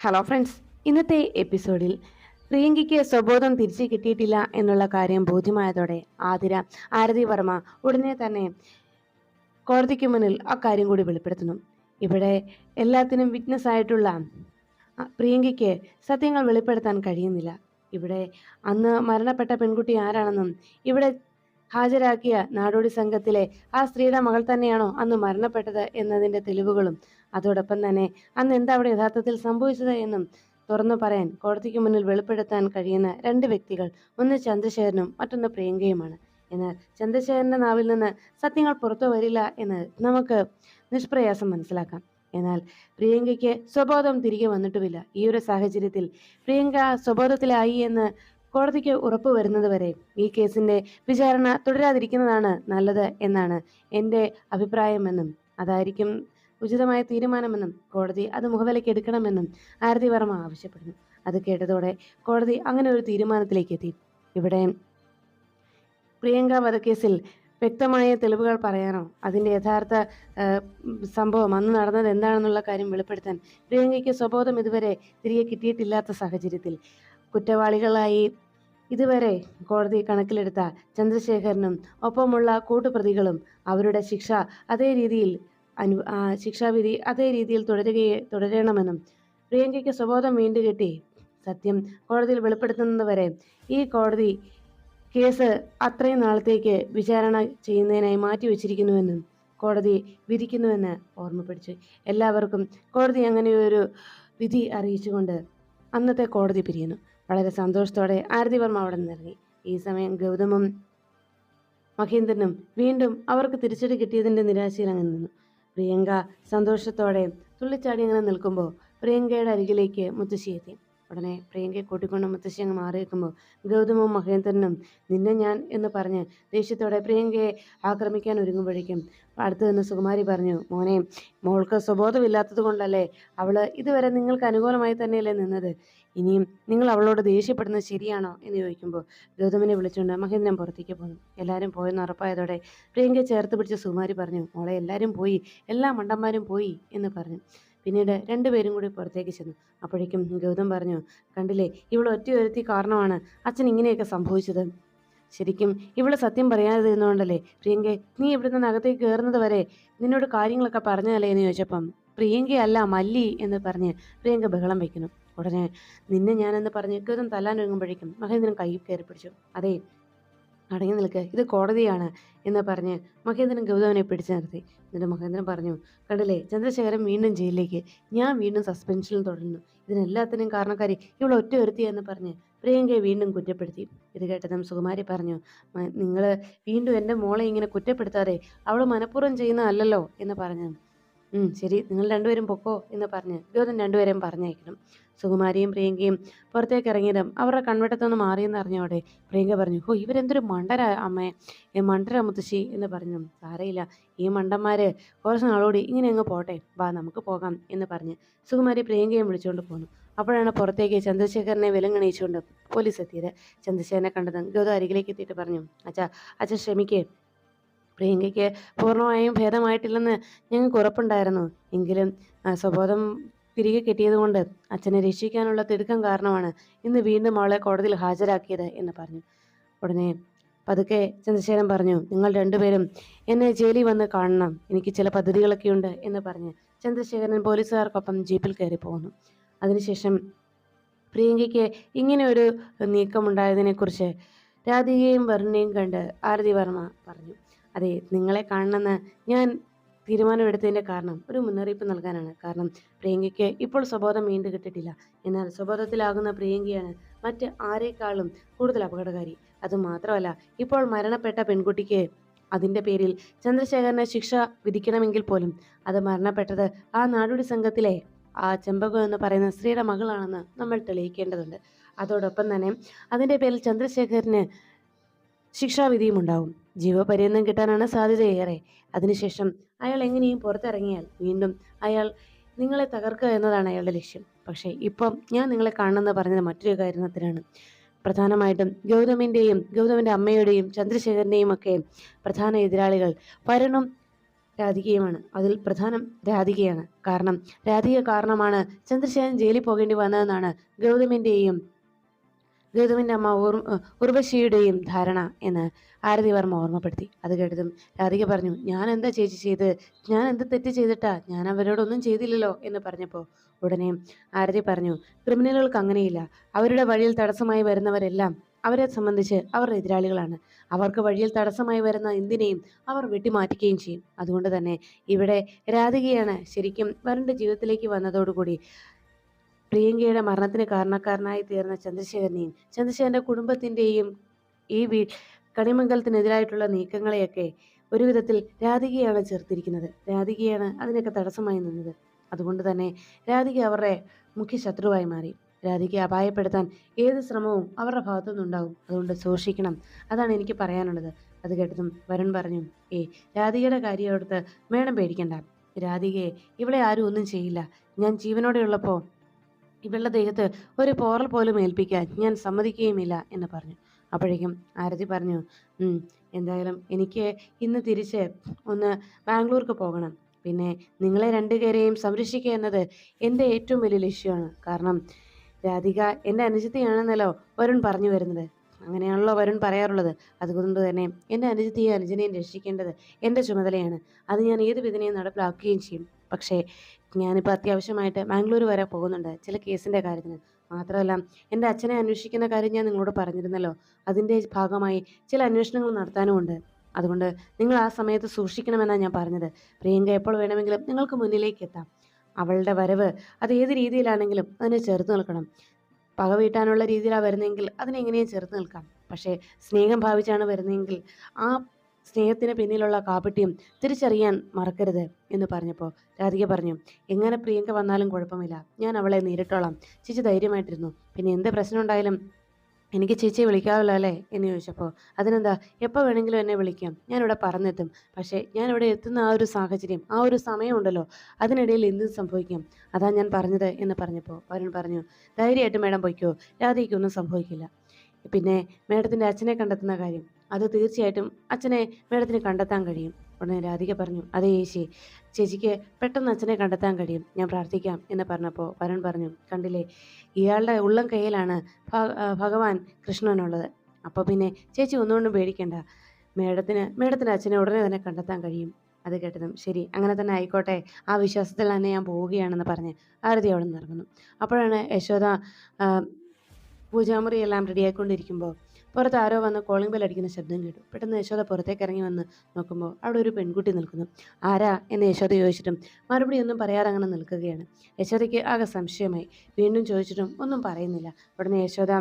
Hello friends ഇന്നത്തെ എപ്പിസോഡിൽ പ്രിയങ്കയ്ക്ക് സ്വബോധം തിരിച്ചു കിട്ടിയിട്ടില്ല എന്നുള്ള കാര്യം ബോധ്യമായതോടെ ആതിര ആരതി വർമ്മ ഉടനെ തന്നെ കോടതിക്ക് മുന്നിൽ അക്കാര്യം കൂടി വെളിപ്പെടുത്തുന്നു. ഇവിടെ എല്ലാത്തിനും വിറ്റ്നസ് ആയിട്ടുള്ള പ്രിയങ്കയ്ക്ക് സത്യങ്ങൾ വെളിപ്പെടുത്താൻ കഴിയുന്നില്ല. ഇവിടെ അന്ന് മരണപ്പെട്ട പെൺകുട്ടി ആരാണെന്നും ഇവിടെ ഹാജരാക്കിയ നാടോടി സംഘത്തിലെ ആ സ്ത്രീയുടെ മകൾ തന്നെയാണോ അന്ന് മരണപ്പെട്ടത് എന്നതിന്റെ തെളിവുകളും. അതോടൊപ്പം തന്നെ അന്ന് എന്താ അവിടെ യഥാർത്ഥത്തിൽ സംഭവിച്ചത് എന്നും തുറന്നു പറയാൻ കോടതിക്ക് മുന്നിൽ വെളിപ്പെടുത്താൻ കഴിയുന്ന രണ്ട് വ്യക്തികൾ ഒന്ന് ചന്ദ്രശേഖരനും മറ്റൊന്ന് പ്രിയങ്കയുമാണ്. എന്നാൽ ചന്ദ്രശേഖരന്റെ നാവിൽ നിന്ന് സത്യങ്ങൾ പുറത്തു വരില്ല എന്ന് നമുക്ക് നിഷ്പ്രയാസം മനസ്സിലാക്കാം. എന്നാൽ പ്രിയങ്കയ്ക്ക് സ്വബോധം തിരികെ വന്നിട്ടുമില്ല. ഈ ഒരു സാഹചര്യത്തിൽ പ്രിയങ്ക സ്വബോധത്തിലായി എന്ന് കോടതിക്ക് ഉറപ്പ് വരുന്നതുവരെ ഈ കേസിന്റെ വിചാരണ തുടരാതിരിക്കുന്നതാണ് നല്ലത് എന്നാണ് എന്റെ അഭിപ്രായമെന്നും അതായിരിക്കും ഉചിതമായ തീരുമാനമെന്നും കോടതി അത് മുഖവിലയ്ക്ക് എടുക്കണമെന്നും ആരതി വർമ്മ ആവശ്യപ്പെടുന്നു. അത് കേട്ടതോടെ കോടതി അങ്ങനെ ഒരു തീരുമാനത്തിലേക്ക് എത്തി. ഇവിടെ പ്രിയങ്ക വധക്കേസിൽ വ്യക്തമായ തെളിവുകൾ പറയാനോ? അതിന്റെ യഥാർത്ഥ സംഭവം അന്ന് നടന്നത് എന്താണെന്നുള്ള കാര്യം വെളിപ്പെടുത്താൻ പ്രിയങ്കയ്ക്ക് സ്വബോധം ഇതുവരെ തിരികെ കിട്ടിയിട്ടില്ലാത്ത സാഹചര്യത്തിൽ. കുറ്റവാളികളായി. ഇതുവരെ കോടതി കണക്കിലെടുത്ത ചന്ദ്രശേഖരനും ഒപ്പമുള്ള കൂട്ടുപ്രതികളും അവരുടെ ശിക്ഷ അതേ രീതിയിൽ അനു ശിക്ഷാവിധി അതേ രീതിയിൽ തുടരുകയെ തുടരണമെന്നും പ്രിയങ്കയ്ക്ക് സ്വബോധം വീണ്ടു കിട്ടി സത്യം കോടതിയിൽ വെളിപ്പെടുത്തുന്നതുവരെ ഈ കോടതി കേസ് അത്രയും നാളത്തേക്ക് വിചാരണ ചെയ്യുന്നതിനായി മാറ്റിവെച്ചിരിക്കുന്നുവെന്നും കോടതി വിധിക്കുന്നുവെന്ന് ഓർമ്മപ്പെടുത്തി. എല്ലാവർക്കും കോടതി അങ്ങനെയൊരു വിധി അറിയിച്ചുകൊണ്ട് അന്നത്തെ കോടതി പിരിയുന്നു. വളരെ സന്തോഷത്തോടെ ആരതി വർമ്മ അവിടെ നിന്നിറങ്ങി. ഈ സമയം ഗൗതമും മഹേന്ദ്രനും വീണ്ടും അവർക്ക് തിരിച്ചടി കിട്ടിയതിന്റെ നിരാശയിൽ അങ്ങ് നിന്നു. പ്രിയങ്ക സന്തോഷത്തോടെ തുള്ളിച്ചാടി അങ്ങനെ നിൽക്കുമ്പോൾ പ്രിയങ്കയുടെ അരികിലേക്ക് മുത്തശ്ശി എത്തി. ഉടനെ പ്രിയങ്കയെ കൂട്ടിക്കൊണ്ട് മുത്തശ്ശി അങ്ങ് മാറി നിൽക്കുമ്പോൾ ഗൗതമും മഹേന്ദ്രനും നിന്നെ ഞാൻ എന്ന് പറഞ്ഞ് ദേഷ്യത്തോടെ പ്രിയങ്കയെ ആക്രമിക്കാൻ ഒരുങ്ങുമ്പോഴേക്കും അടുത്ത് നിന്ന് സുകുമാരി പറഞ്ഞു മോനെ മോൾക്ക് സ്വബോധമില്ലാത്തത് കൊണ്ടല്ലേ അവൾ ഇതുവരെ നിങ്ങൾക്ക് അനുകൂലമായി തന്നെയല്ലേ നിന്നത്? ഇനിയും നിങ്ങൾ അവളോട് ദേഷ്യപ്പെടുന്നത് ശരിയാണോ? എന്ന് ചോദിക്കുമ്പോൾ ഗൗതമിനെ വിളിച്ചുകൊണ്ട് മഹേന്ദ്രൻ പുറത്തേക്ക് പോന്നു. എല്ലാവരും പോയെന്ന് ഉറപ്പായതോടെ പ്രിയങ്കയെ ചേർത്ത് പിടിച്ച സുകുമാരി പറഞ്ഞു മോളെ എല്ലാവരും പോയി എല്ലാ മണ്ടന്മാരും പോയി എന്ന് പറഞ്ഞു. പിന്നീട് രണ്ടുപേരും കൂടി പുറത്തേക്ക് ചെന്നു. അപ്പോഴേക്കും ഗൗതം പറഞ്ഞു കണ്ടില്ലേ ഇവൾ ഒറ്റ ഒരുത്തി കാരണമാണ് അച്ഛൻ ഇങ്ങനെയൊക്കെ സംഭവിച്ചത്. ശരിക്കും ഇവൾ സത്യം പറയാതിരുന്നതുകൊണ്ടല്ലേ പ്രിയങ്ക നീ നിന്ന് അകത്തേക്ക് കയറുന്നത് വരെ നിന്നോട് കാര്യങ്ങളൊക്കെ പറഞ്ഞതല്ലേ എന്ന് ചോദിച്ചപ്പം പ്രിയങ്കയല്ല മല്ലി എന്ന് പറഞ്ഞ് പ്രിയങ്ക ബഹളം വയ്ക്കുന്നു ഉടനെ നിന്നെ ഞാനെന്ന് പറഞ്ഞ് ഗൗതം തല്ലാനൊരുങ്ങുമ്പോഴേക്കും മഹേന്ദ്രൻ കൈ കയറി പിടിച്ചു. അതെ അടങ്ങി നിൽക്കുക ഇത് കോടതിയാണ് എന്ന് പറഞ്ഞ് മഹേന്ദ്രൻ ഗൗതമനെ പിടിച്ചു നിർത്തി. എന്നിട്ട് മഹേന്ദ്രൻ പറഞ്ഞു കണ്ടല്ലേ ചന്ദ്രശേഖരൻ വീണ്ടും ജയിലിലേക്ക്. ഞാൻ വീണ്ടും സസ്പെൻഷനിൽ തുടരുന്നു. ഇതിനെല്ലാത്തിനും കാരണക്കാരി ഇവൾ ഒറ്റ ഒരുത്തി എന്ന് പറഞ്ഞ് പ്രിയങ്കയെ വീണ്ടും കുറ്റപ്പെടുത്തി. ഇത് കേട്ടതും സുകുമാരി പറഞ്ഞു നിങ്ങൾ വീണ്ടും എന്റെ മോളെ ഇങ്ങനെ കുറ്റപ്പെടുത്താതെ അവൾ മനഃപൂർവം ചെയ്യുന്നതല്ലല്ലോ എന്ന് പറഞ്ഞു. ശരി നിങ്ങൾ രണ്ടുപേരും പൊക്കോ എന്ന് പറഞ്ഞ് ഗൗതം രണ്ടുപേരെയും പറഞ്ഞയക്കണം. സുകുമാരിയും പ്രിയങ്കയും പുറത്തേക്ക് ഇറങ്ങിയതും അവരുടെ കൺവെട്ടത്തൊന്ന് മാറിയെന്ന് അറിഞ്ഞോടെ പ്രിയങ്ക പറഞ്ഞു ഓ ഇവരെന്തൊരു മണ്ടര അമ്മേ മണ്ടര മുത്തശ്ശി എന്ന് പറഞ്ഞു. സാരയില്ല ഈ മണ്ടന്മാര് കുറച്ച് നാളോടി ഇങ്ങനെ അങ്ങ് പോട്ടെ വാ നമുക്ക് പോകാം എന്ന് പറഞ്ഞ് സുകുമാരി പ്രിയങ്കയും വിളിച്ചുകൊണ്ട് പോന്നു. അപ്പോഴാണ് പുറത്തേക്ക് ചന്ദ്രശേഖരനെ വിലങ്ങണയിച്ചുകൊണ്ട് പോലീസ് എത്തിയത്. ചന്ദ്രശേഖരനെ കണ്ടതും ഗൗതം അരികിലേക്ക് എത്തിയിട്ട് പറഞ്ഞു അച്ഛാ അച്ഛൻ ക്ഷമിക്കേ. പ്രിയങ്കയ്ക്ക് പൂർണമായും ഭേദമായിട്ടില്ലെന്ന് ഞങ്ങൾക്ക് ഉറപ്പുണ്ടായിരുന്നു എങ്കിലും സ്വബോധം തിരികെ കിട്ടിയതുകൊണ്ട് അച്ഛനെ രക്ഷിക്കാനുള്ള തിടുക്കം കാരണമാണ് ഇന്ന് വീണ്ടും അവളെ കോടതിയിൽ ഹാജരാക്കിയത് എന്ന് പറഞ്ഞു. ഉടനെ പതുക്കെ ചന്ദ്രശേഖരൻ പറഞ്ഞു നിങ്ങൾ രണ്ടുപേരും എന്നെ ജയിലിൽ വന്ന് കാണണം. എനിക്ക് ചില പദ്ധതികളൊക്കെ ഉണ്ട് എന്ന് പറഞ്ഞ് ചന്ദ്രശേഖരൻ പോലീസുകാർക്കൊപ്പം ജീപ്പിൽ കയറി പോകുന്നു അതിനുശേഷം പ്രിയങ്കയ്ക്ക് ഇങ്ങനെ ഒരു നീക്കമുണ്ടായതിനെക്കുറിച്ച് രാധികയും വരുണിനെയും കണ്ട് ആരതി വർമ്മ പറഞ്ഞു അതെ നിങ്ങളെ കാണണമെന്ന് ഞാൻ തീരുമാനമെടുത്തതിന്റെ കാരണം ഒരു മുന്നറിയിപ്പ് നൽകാനാണ്. കാരണം പ്രിയങ്കയ്ക്ക് ഇപ്പോൾ സ്വബോധം വീണ്ടും കിട്ടിയിട്ടില്ല. എന്നാൽ സ്വബോധത്തിലാകുന്ന പ്രിയങ്കയാണ് മറ്റ് ആരെക്കാളും കൂടുതൽ അപകടകാരി. അതുമാത്രമല്ല ഇപ്പോൾ മരണപ്പെട്ട പെൺകുട്ടിക്ക് അതിന്റെ പേരിൽ ചന്ദ്രശേഖരന് ശിക്ഷ വിധിക്കണമെങ്കിൽ പോലും അത് മരണപ്പെട്ടത് ആ നാടോടി സംഘത്തിലെ ആ ചെമ്പകം എന്ന് പറയുന്ന സ്ത്രീയുടെ മകളാണെന്ന് നമ്മൾ തെളിയിക്കേണ്ടതുണ്ട്. അതോടൊപ്പം തന്നെ അതിന്റെ പേരിൽ ചന്ദ്രശേഖരന് ശിക്ഷാവിധിയും ഉണ്ടാവും. ജീവപര്യന്തം കിട്ടാനാണ് സാധ്യതയേറെ. അതിനുശേഷം അയാൾ എങ്ങനെയും പുറത്തിറങ്ങിയാൽ വീണ്ടും അയാൾ നിങ്ങളെ തകർക്കുക എന്നതാണ് അയാളുടെ ലക്ഷ്യം. പക്ഷേ ഇപ്പം ഞാൻ നിങ്ങളെ കാണണമെന്ന് പറഞ്ഞത് മറ്റൊരു കാരണത്തിനാണ്. പ്രധാനമായിട്ടും ഗൗതമിന്റെയും ഗൗതമിന്റെ അമ്മയുടെയും ചന്ദ്രശേഖരന്റെയും ഒക്കെ പ്രധാന എതിരാളികൾ വരുണും രാധികയുമാണ്. അതിൽ പ്രധാനം രാധികയാണ്. കാരണം രാധിക കാരണമാണ് ചന്ദ്രശേഖരൻ ജയിലിൽ പോകേണ്ടി വന്നതെന്നാണ് ഗൗതമിന്റെയും ഗൗതമിന്റെ അമ്മ ഓർമ്മ ഉർവശിയുടെയും ധാരണ എന്ന് ആരതിവർമ്മ ഓർമ്മപ്പെടുത്തി. അത് കേട്ടതും രാധിക പറഞ്ഞു ഞാൻ എന്താ ചേച്ചി ചെയ്ത്? ഞാൻ എന്ത് തെറ്റ് ചെയ്തിട്ടാ? ഞാൻ അവരോടൊന്നും ചെയ്തില്ലല്ലോ? എന്ന് പറഞ്ഞപ്പോൾ ഉടനെ ആരതി പറഞ്ഞു ക്രിമിനലുകൾക്ക് അങ്ങനെയില്ല. അവരുടെ വഴിയിൽ തടസ്സമായി വരുന്നവരെല്ലാം അവരെ സംബന്ധിച്ച് അവർ എതിരാളികളാണ്. അവർക്ക് വഴിയിൽ തടസ്സമായി വരുന്ന എന്തിനേയും അവർ വെട്ടിമാറ്റുകയും ചെയ്യും. അതുകൊണ്ട് തന്നെ ഇവിടെ രാധികയാണ് ശരിക്കും വരുണിന്റെ ജീവിതത്തിലേക്ക് വന്നതോടുകൂടി പ്രിയങ്കയുടെ മരണത്തിന് കാരണക്കാരനായി തീർന്ന ചന്ദ്രശേഖരനെയും ചന്ദ്രശേഖരന്റെ കുടുംബത്തിന്റെയും ഈ വീ കണിമംഗലത്തിനെതിരായിട്ടുള്ള നീക്കങ്ങളെയൊക്കെ ഒരു വിധത്തിൽ രാധികയാണ് ചേർത്തിരിക്കുന്നത് രാധികയാണ് അതിനൊക്കെ തടസ്സമായി നിന്നത്. അതുകൊണ്ട് തന്നെ രാധിക അവരുടെ മുഖ്യ ശത്രുവായി മാറി. രാധിക അപായപ്പെടുത്താൻ ഏത് ശ്രമവും അവരുടെ ഭാഗത്തു നിന്നുണ്ടാവും അതുകൊണ്ട് സൂക്ഷിക്കണം. അതാണ് എനിക്ക് പറയാനുള്ളത്. അത് കേട്ടതും വരുൺ പറഞ്ഞു ഏ രാധികയുടെ കാര്യം എടുത്ത് വേണം പേടിക്കണ്ട. രാധികയെ ഇവളെ ആരും ഒന്നും ചെയ്യില്ല. ഞാൻ ജീവനോടെ ഉള്ളപ്പോൾ ഇവളുടെ ദേഹത്ത് ഒരു പോറൽ പോലും ഏൽപ്പിക്കാൻ ഞാൻ സമ്മതിക്കുകയുമില്ല എന്ന് പറഞ്ഞു. അപ്പോഴേക്കും ആരതി പറഞ്ഞു എന്തായാലും എനിക്ക് ഇന്ന് തിരിച്ച് ഒന്ന് ബാംഗ്ലൂർക്ക് പോകണം. പിന്നെ നിങ്ങളെ രണ്ടുപേരെയും സംരക്ഷിക്കുക എന്നത് എന്റെ ഏറ്റവും വലിയ ലക്ഷ്യമാണ്. കാരണം രാധിക എന്റെ അനുജത്തിയാണെന്നല്ലോ വരുൺ പറഞ്ഞു വരുന്നത്. അങ്ങനെയാണല്ലോ വരുൺ പറയാറുള്ളത്. അതുകൊണ്ട് തന്നെ എന്റെ അനുജത്തിയെ അനുജനെയും രക്ഷിക്കേണ്ടത് എന്റെ ചുമതലയാണ്. അത് ഞാൻ ഏത് വിധനെയും നടപ്പിലാക്കുകയും ചെയ്യും. പക്ഷേ ഞാനിപ്പോൾ അത്യാവശ്യമായിട്ട് ബാംഗ്ലൂർ വരെ പോകുന്നുണ്ട് ചില കേസിന്റെ കാര്യത്തിന് മാത്രമല്ല എന്റെ അച്ഛനെ അന്വേഷിക്കുന്ന കാര്യം ഞാൻ നിങ്ങളോട് പറഞ്ഞിരുന്നല്ലോ. അതിന്റെ ഭാഗമായി ചില അന്വേഷണങ്ങൾ നടത്താനുമുണ്ട്. അതുകൊണ്ട് നിങ്ങൾ ആ സമയത്ത് സൂക്ഷിക്കണമെന്നാണ് ഞാൻ പറഞ്ഞത്. പ്രിയങ്ക എപ്പോൾ വേണമെങ്കിലും നിങ്ങൾക്ക് മുന്നിലേക്ക് എത്താം. അവളുടെ വരവ് അത് ഏത് രീതിയിലാണെങ്കിലും അതിനെ ചെറുത്ത് നിൽക്കണം. പക വീട്ടാനുള്ള രീതിയിലാണ് വരുന്നതെങ്കിൽ അതിനെങ്ങനെയും ചെറുത്ത് നിൽക്കാം. പക്ഷേ സ്നേഹം ഭാവിച്ചാണ് വരുന്നതെങ്കിൽ ആ സ്നേഹത്തിന് പിന്നിലുള്ള കാപട്യം തിരിച്ചറിയാൻ മറക്കരുത് എന്ന് പറഞ്ഞപ്പോൾ രാധിക പറഞ്ഞു എങ്ങനെ പ്രിയങ്ക വന്നാലും കുഴപ്പമില്ല. ഞാൻ അവളെ നേരിട്ടോളാം. ചേച്ചി ധൈര്യമായിട്ടിരുന്നു. പിന്നെ എന്ത് പ്രശ്നം ഉണ്ടായാലും എനിക്ക് ചേച്ചിയെ വിളിക്കാവില്ല അല്ലേ? എന്ന് ചോദിച്ചപ്പോൾ അതിനെന്താ? എപ്പോൾ വേണമെങ്കിലും എന്നെ വിളിക്കാം. ഞാനിവിടെ പറഞ്ഞെത്തും പക്ഷേ ഞാനിവിടെ എത്തുന്ന ആ ഒരു സാഹചര്യം ആ ഒരു സമയമുണ്ടല്ലോ. അതിനിടയിൽ എന്തും സംഭവിക്കാം. അതാ ഞാൻ പറഞ്ഞത് എന്ന് പറഞ്ഞപ്പോൾ വരുൺ പറഞ്ഞു ധൈര്യമായിട്ട് മേഡം പൊയ്ക്കോ. രാധയ്ക്കൊന്നും സംഭവിക്കില്ല. പിന്നെ മേഡത്തിന്റെ അച്ഛനെ കണ്ടെത്തുന്ന കാര്യം. അത് തീർച്ചയായിട്ടും അച്ഛനെ മേഡത്തിന് കണ്ടെത്താൻ കഴിയും. ഉടനെ രാധിക പറഞ്ഞു അതേ ചേച്ചി ചേച്ചിക്ക് പെട്ടെന്ന് അച്ഛനെ കണ്ടെത്താൻ കഴിയും. ഞാൻ പ്രാർത്ഥിക്കാം എന്ന് പറഞ്ഞപ്പോൾ വരൺ പറഞ്ഞു കണ്ടില്ലേ ഇയാളുടെ ഉള്ളം കയ്യിലാണ് ഭഗവാൻ കൃഷ്ണനുള്ളത്. അപ്പോൾ പിന്നെ ചേച്ചി ഒന്നുകൊണ്ടും പേടിക്കണ്ട. മേഡത്തിന് മേഡത്തിന്റെ അച്ഛനെ ഉടനെ തന്നെ കണ്ടെത്താൻ കഴിയും. അത് കേട്ടതും ശരി അങ്ങനെ തന്നെ ആയിക്കോട്ടെ ആ വിശ്വാസത്തിൽ തന്നെ ഞാൻ പോവുകയാണെന്ന് പറഞ്ഞ് ആരതി അവിടെ നിന്ന് ഇറങ്ങുന്നു. അപ്പോഴാണ് യശോദ പൂജാമുറിയെല്ലാം റെഡിയായിക്കൊണ്ടിരിക്കുമ്പോൾ പുറത്ത് ആരോ വന്ന് കോളിംഗ് ബെൽ അടിക്കുന്ന ശബ്ദം കേട്ടു. പെട്ടെന്ന് യശോദ പുറത്തേക്ക് ഇറങ്ങി വന്ന് നോക്കുമ്പോൾ അവിടെ ഒരു പെൺകുട്ടി നിൽക്കുന്നു. ആരാ? എന്ന് യശോദ ചോദിച്ചിട്ടും മറുപടി ഒന്നും പറയാതെ അങ്ങനെ നിൽക്കുകയാണ്. യശോദയ്ക്ക് ആകെ സംശയമായി. വീണ്ടും ചോദിച്ചിട്ടും ഒന്നും പറയുന്നില്ല. ഉടനെ യശോദ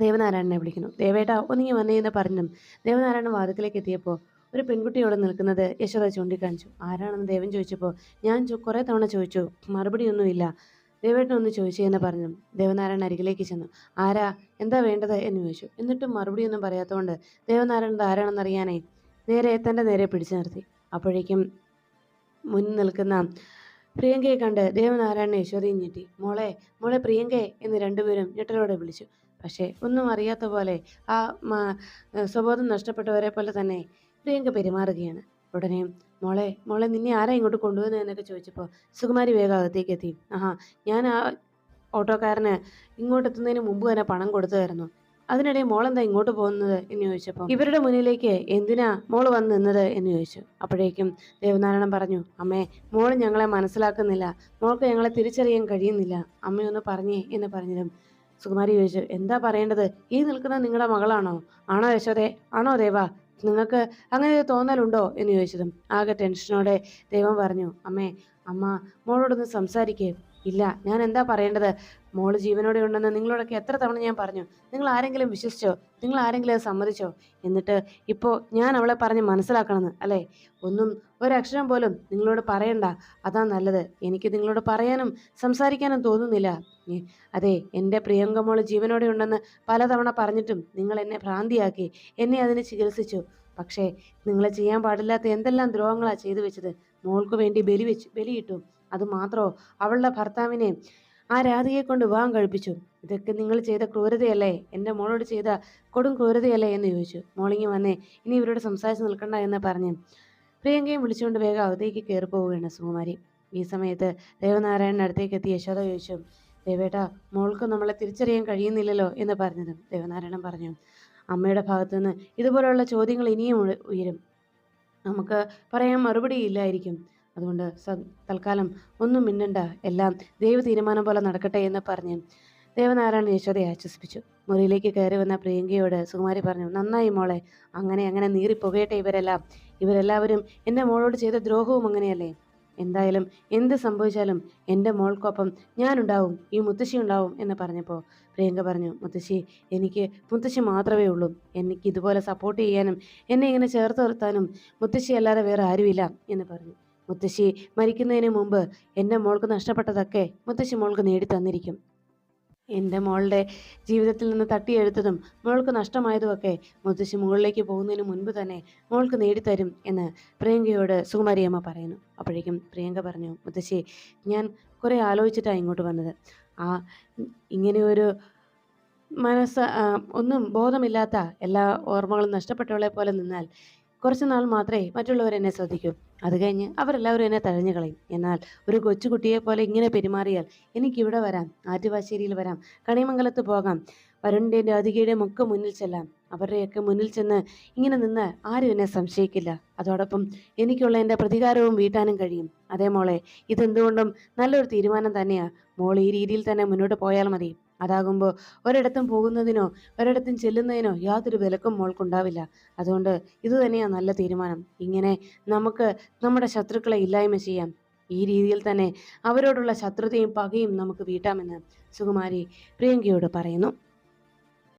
ദേവനാരായണനെ വിളിക്കുന്നു. ദേവേട്ട ഒന്നിങ്ങി വന്നേ എന്ന് പറഞ്ഞും. ദേവനാരായണൻ വാതിക്കലേക്ക് എത്തിയപ്പോൾ ഒരു പെൺകുട്ടിയോട് നിൽക്കുന്നത് യശോദ ചൂണ്ടിക്കാണിച്ചു. ആരാണെന്ന് ദേവൻ ചോദിച്ചപ്പോൾ ഞാൻ കുറേ തവണ ചോദിച്ചു. മറുപടിയൊന്നുമില്ല ദേവേട്ടൻ ഒന്ന് ചോദിച്ചേ എന്ന് പറഞ്ഞു. ദേവനാരായണൻ അരികിലേക്ക് ചെന്നു. ആരാ? എന്താ വേണ്ടത്? എന്ന് ചോദിച്ചു. എന്നിട്ടും മറുപടിയൊന്നും പറയാത്തതുകൊണ്ട് ദേവനാരായണൻ ആരാണെന്നറിയാനേ നേരെ തന്റെ നേരെ പിടിച്ചു നിർത്തി. അപ്പോഴേക്കും മുന്നിൽ നിൽക്കുന്ന പ്രിയങ്കയെ കണ്ട് ദേവനാരായണൻ യശോദയും ഞെട്ടി. മോളെ മോളെ പ്രിയങ്കയെ എന്ന് രണ്ടുപേരും ഞെട്ടലോടെ വിളിച്ചു. പക്ഷേ ഒന്നും അറിയാത്ത പോലെ ആ സ്വബോധം നഷ്ടപ്പെട്ടവരെ പോലെ തന്നെ പ്രിയങ്ക പെരുമാറുകയാണ്. ഉടനെ മോളെ മോളെ നിന്നെ ആരാ ഇങ്ങോട്ട് കൊണ്ടുവന്നത് എന്നൊക്കെ ചോദിച്ചപ്പോൾ സുകുമാരി വേഗം അകത്തേക്ക് എത്തി. ആഹാ ഞാൻ ആ ഓട്ടോക്കാരന് ഇങ്ങോട്ട് എത്തുന്നതിന് മുമ്പ് തന്നെ പണം കൊടുത്തതായിരുന്നു. അതിനിടെ മോളെന്താ ഇങ്ങോട്ട് പോകുന്നത്? എന്ന് ചോദിച്ചപ്പോൾ ഇവരുടെ മുന്നിലേക്ക് എന്തിനാ മോൾ വന്ന് നിന്നത്? എന്ന് ചോദിച്ചു. അപ്പോഴേക്കും ദേവനാരായണൻ പറഞ്ഞു അമ്മേ മോൾ ഞങ്ങളെ മനസ്സിലാക്കുന്നില്ല. മോൾക്ക് ഞങ്ങളെ തിരിച്ചറിയാൻ കഴിയുന്നില്ല. അമ്മയൊന്ന് പറഞ്ഞേ എന്ന് പറഞ്ഞതും സുകുമാരി ചോദിച്ചു എന്താ പറയേണ്ടത്? ഈ നിൽക്കുന്ന നിങ്ങളുടെ മകളാണോ? ആണോ യശോദേ? ആണോ ദേവ? നിങ്ങൾക്ക് അങ്ങനെ ഒരു തോന്നലുണ്ടോ? എന്ന് ചോദിച്ചതും ആകെ ടെൻഷനോടെ ദൈവം പറഞ്ഞു അമ്മേ അമ്മ മോളോടൊന്ന് സംസാരിക്കേ. ഇല്ല ഞാൻ എന്താ പറയേണ്ടത്? മോൾ ജീവനോടെ ഉണ്ടെന്ന് നിങ്ങളോടൊക്കെ എത്ര തവണ ഞാൻ പറഞ്ഞു? നിങ്ങൾ ആരെങ്കിലും വിശ്വസിച്ചോ? നിങ്ങൾ ആരെങ്കിലും അത് സമ്മതിച്ചോ? എന്നിട്ട് ഇപ്പോൾ ഞാൻ അവളെ പറഞ്ഞ് മനസ്സിലാക്കണമെന്ന് അല്ലേ? ഒന്നും ഒരക്ഷരം പോലും നിങ്ങളോട് പറയണ്ട. അതാ നല്ലത്. എനിക്ക് നിങ്ങളോട് പറയാനും സംസാരിക്കാനും തോന്നുന്നില്ല. അതെ എന്റെ പ്രിയങ്ക മോൾ ജീവനോടെ ഉണ്ടെന്ന് പലതവണ പറഞ്ഞിട്ടും നിങ്ങൾ എന്നെ ഭ്രാന്തിയാക്കി എന്നെ അതിന് ചികിത്സിച്ചു. പക്ഷേ നിങ്ങളെ ചെയ്യാൻ പാടില്ലാത്ത എന്തെല്ലാം ദ്രോഹങ്ങളാണ് ചെയ്തു വെച്ചത്? മോൾക്ക് വേണ്ടി ബലി വെച്ച് ബലിയിട്ടു അത് മാത്രമോ അവളുടെ ഭർത്താവിനെ ആ രാധികയെ കൊണ്ട് വിവാഹം കഴിപ്പിച്ചു. ഇതൊക്കെ നിങ്ങൾ ചെയ്ത ക്രൂരതയല്ലേ? എന്റെ മോളോട് ചെയ്ത കൊടും ക്രൂരതയല്ലേ എന്ന് ചോദിച്ചു. മോളിങ്ങി വന്നേ ഇനി ഇവരോട് സംസാരിച്ച് നിൽക്കണ്ട എന്ന് പറഞ്ഞു പ്രിയങ്കയും വിളിച്ചുകൊണ്ട് വേഗം അകത്തേക്ക് കയറി പോവുകയാണ് സുകുമാരി. ഈ സമയത്ത് ദേവനാരായണൻ അടുത്തേക്ക് എത്തി യശോദ ചോദിച്ചു ദേവേട്ടാ മോൾക്ക് നമ്മളെ തിരിച്ചറിയാൻ കഴിയുന്നില്ലല്ലോ എന്ന് പറഞ്ഞതും ദേവനാരായണൻ പറഞ്ഞു. അമ്മയുടെ ഭാഗത്തു നിന്ന് ഇതുപോലുള്ള ചോദ്യങ്ങൾ ഇനിയും ഉയരും. നമുക്ക് പറയാൻ മറുപടി ഇല്ലായിരിക്കും അതുകൊണ്ട് തൽക്കാലം ഒന്നും മിന്നണ്ട. എല്ലാം ദൈവ തീരുമാനം പോലെ നടക്കട്ടെ എന്ന് പറഞ്ഞ് ദേവനാരായണൻ യശോദയെ ആശ്വസിപ്പിച്ചു. മുറിയിലേക്ക് കയറി വന്ന പ്രിയങ്കയോട് സുകുമാരി പറഞ്ഞു നന്നായി മോളെ അങ്ങനെ അങ്ങനെ നീറി പുകയട്ടെ ഇവരെല്ലാം. ഇവരെല്ലാവരും എന്റെ മോളോട് ചെയ്ത ദ്രോഹവും അങ്ങനെയല്ലേ? എന്തായാലും എന്ത് സംഭവിച്ചാലും എന്റെ മോൾക്കൊപ്പം ഞാനുണ്ടാവും ഈ മുത്തശ്ശി ഉണ്ടാവും എന്ന് പറഞ്ഞപ്പോൾ പ്രിയങ്ക പറഞ്ഞു മുത്തശ്ശി എനിക്ക് മുത്തശ്ശി മാത്രമേ ഉള്ളൂ. എനിക്ക് ഇതുപോലെ സപ്പോർട്ട് ചെയ്യാനും എന്നെ ഇങ്ങനെ ചേർത്ത് നിർത്താനും മുത്തശ്ശി അല്ലാതെ വേറെ ആരുമില്ല എന്ന് പറഞ്ഞു. മുത്തശ്ശി മരിക്കുന്നതിന് മുമ്പ് എന്റെ മോൾക്ക് നഷ്ടപ്പെട്ടതൊക്കെ മുത്തശ്ശി മോൾക്ക് നേടി തന്നിരിക്കും എന്റെ മോളുടെ ജീവിതത്തിൽ നിന്ന് തട്ടിയെടുത്തതും മോൾക്ക് നഷ്ടമായതുമൊക്കെ മുത്തശ്ശി മുകളിലേക്ക് പോകുന്നതിന് മുൻപ് തന്നെ മോൾക്ക് നേടിത്തരും എന്ന് പ്രിയങ്കയോട് സുകുമാരിയമ്മ പറയുന്നു. അപ്പോഴേക്കും പ്രിയങ്ക പറഞ്ഞു മുത്തശ്ശി ഞാൻ കുറേ ആലോചിച്ചിട്ടാണ് ഇങ്ങോട്ട് വന്നത്. ആ ഇങ്ങനെയൊരു മനസ്സ് ഒന്നും ബോധമില്ലാത്ത എല്ലാ ഓർമ്മകളും നഷ്ടപ്പെട്ടവളെ പോലെ നിന്നാൽ കുറച്ച് നാൾ മാത്രമേ മറ്റുള്ളവരെന്നെ ശ്രദ്ധിക്കൂ. അത് കഴിഞ്ഞ് അവരെല്ലാവരും എന്നെ തഴഞ്ഞു കളയും. എന്നാൽ ഒരു കൊച്ചുകുട്ടിയെ പോലെ ഇങ്ങനെ പെരുമാറിയാൽ എനിക്കിവിടെ വരാം ആറ്റുവാശ്ശേരിയിൽ വരാം കണിമംഗലത്ത് പോകാം വരുണിന്റെയും അതികയുടെ ഒക്കെ മുന്നിൽ ചെല്ലാം അവരുടെയൊക്കെ മുന്നിൽ ചെന്ന് ഇങ്ങനെ നിന്ന് ആരും എന്നെ സംശയിക്കില്ല. അതോടൊപ്പം എനിക്കുള്ള എന്റെ പ്രതികാരവും വീട്ടാനും കഴിയും. അതേ മോളെ ഇതെന്തുകൊണ്ടും നല്ലൊരു തീരുമാനം തന്നെയാണ് മോൾ ഈ രീതിയിൽ തന്നെ മുന്നോട്ട് പോയാൽ മതി. അതാകുമ്പോൾ ഒരിടത്തും പോകുന്നതിനോ ഒരിടത്തും ചെല്ലുന്നതിനോ യാതൊരു വിലക്കും മോൾക്കുണ്ടാവില്ല. അതുകൊണ്ട് ഇത് തന്നെയാണ് നല്ല തീരുമാനം. ഇങ്ങനെ നമുക്ക് നമ്മുടെ ശത്രുക്കളെ ഇല്ലായ്മ ചെയ്യാം. ഈ രീതിയിൽ തന്നെ അവരോടുള്ള ശത്രുതയും പകയും നമുക്ക് വീട്ടാമെന്ന് സുകുമാരി പ്രിയങ്കയോട് പറയുന്നു.